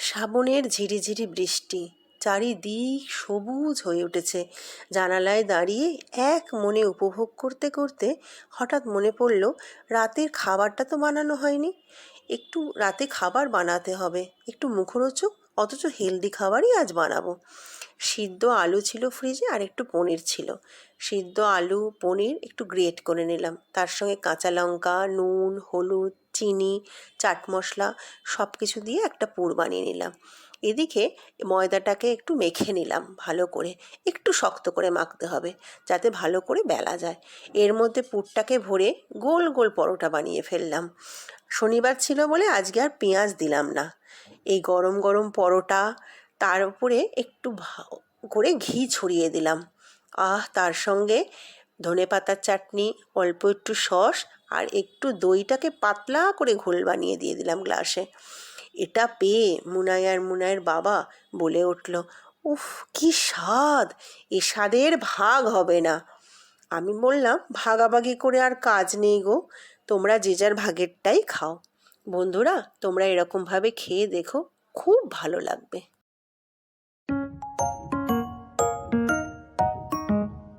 শ্রাবণের ঝিরিঝিরি বৃষ্টি, চারিদিক সবুজ হয়ে উঠেছে। জানালায় দাঁড়িয়ে এক মনে উপভোগ করতে করতে হঠাৎ মনে পড়ল, রাতের খাবারটা তো বানানো হয়নি। একটু রাতে খাবার বানাতে হবে, একটু মুখরোচক অথচ হেলদি খাবারই আজ বানাবো। সিদ্ধ আলু ছিল ফ্রিজে আর একটু পনির ছিল। সিদ্ধ আলু, পনির একটু গ্রেট করে নিলাম। তার সঙ্গে কাঁচা লঙ্কা, নুন, হলুদ, চিনি, চাট মশলা সব কিছু দিয়ে একটা পুর বানিয়ে নিলাম। এদিকে ময়দাটাকে একটু মেখে নিলাম ভালো করে। একটু শক্ত করে মাখতে হবে যাতে ভালো করে বেলা যায়। এর মধ্যে পুরটাকে ভরে গোল গোল পরোটা বানিয়ে ফেললাম। শনিবার ছিল বলে আজকে আর পেঁয়াজ দিলাম না। এই গরম গরম পরোটা তার উপরে একটু করে ঘি ছড়িয়ে দিলাম। আহ, তার সঙ্গে ধনে পাতার চাটনি, অল্প একটু সস আর একটু দইটাকে পাতলা করে ঘোল বানিয়ে দিয়ে দিলাম গ্লাসে। এটা পেয়ে মুনাই আর মুনাইয়ের বাবা বলে উঠল, উফ, কি স্বাদ! এ স্বাদের ভাগ হবে না। আমি বললাম, ভাগাভাগি করে আর কাজ নেই গো। তোমরা যে যার ভাগেরটাই খাও। বন্ধুরা তোমরা এরকমভাবে খেয়ে দেখো খুব ভালো লাগবে।